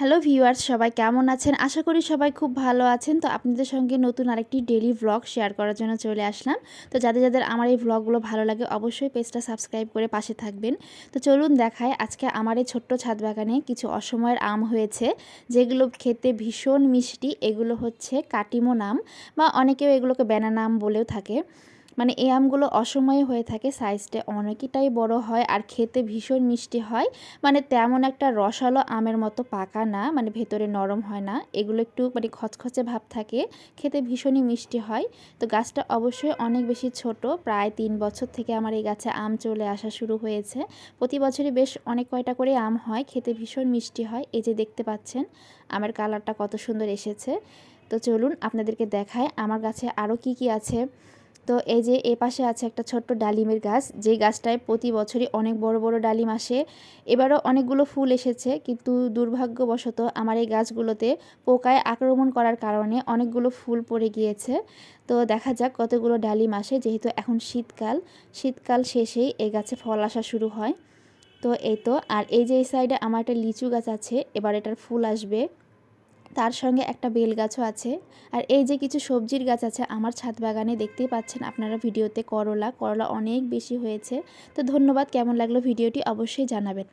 Hello viewers, সবাই কেমন আছেন? আশা করি সবাই খুব ভালো আছেন। তো আপনাদের সঙ্গে নতুন আরেকটি ডেলি ভ্লগ শেয়ার করার জন্য চলে আসলাম। তো যাদের যাদের আমার এই ভ্লগগুলো ভালো লাগে, অবশ্যই পেজটা সাবস্ক্রাইব করে পাশে থাকবেন। তো চলুন দেখায় আজকে আমার এই ছোট্ট ছাদ বাগানে কিছু অসময়ের আম হয়েছে, যেগুলো খেতে ভীষণ মিষ্টি। এগুলো হচ্ছে কাটিমো নাম, বা অনেকেও এগুলোকে ব্যানানা আম বলেও থাকে। মানে এই আমগুলো অসময়ে হয়ে থাকে সাইজটা অনেকটাই বড় হয় আর খেতে ভীষণ মিষ্টি হয়। মানে তেমন একটা রসালো আমের মতো পাকা না মানে ভেতরে নরম হয় না। এগুলো একটু মানে খচখচে ভাব থাকে, খেতে ভীষণই মিষ্টি হয়। তো গাছটা অবশ্যই অনেক বেশি ছোট, প্রায় তিন বছর থেকে আমার এই গাছে আম চলে আসা শুরু হয়েছে। প্রতি বছরই বেশ অনেক কয়টা করে আম হয়, খেতে ভীষণ মিষ্টি হয়। এই যে দেখতে পাচ্ছেন, আমের কালারটা কত সুন্দর এসেছে। তো চলুন আপনাদেরকে দেখায় আমার গাছে আরও কি কি আছে। তো এই যে এ পাশে আছে একটা ছোট্ট ডালিমের গাছ যেই গাছটায় প্রতি বছরই অনেক বড় বড় ডালিম আসে। এবারও অনেকগুলো ফুল এসেছে, কিন্তু দুর্ভাগ্যবশত আমার এই গাছগুলোতে পোকায় আক্রমণ করার কারণে অনেকগুলো ফুল পড়ে গিয়েছে। তো দেখা যাক কতগুলো ডালিম আসে, যেহেতু এখন শীতকাল। শীতকাল শেষেই এই গাছে ফল আসা শুরু হয়। তো এই তো, আর এই যে এই সাইডে আমার একটা লিচু গাছ আছে, এবার এটার ফুল আসবে। তার সঙ্গে একটা বেল গাছও আছে। আর এই যে কিছু সবজির গাছ আছে, আমার ছাদ বাগানে দেখতেই পাচ্ছেন আপনারা ভিডিওতে করলা। করলা অনেক বেশি হয়েছে। তো ধন্যবাদ, কেমন লাগল ভিডিওটি অবশ্যই জানাবেন।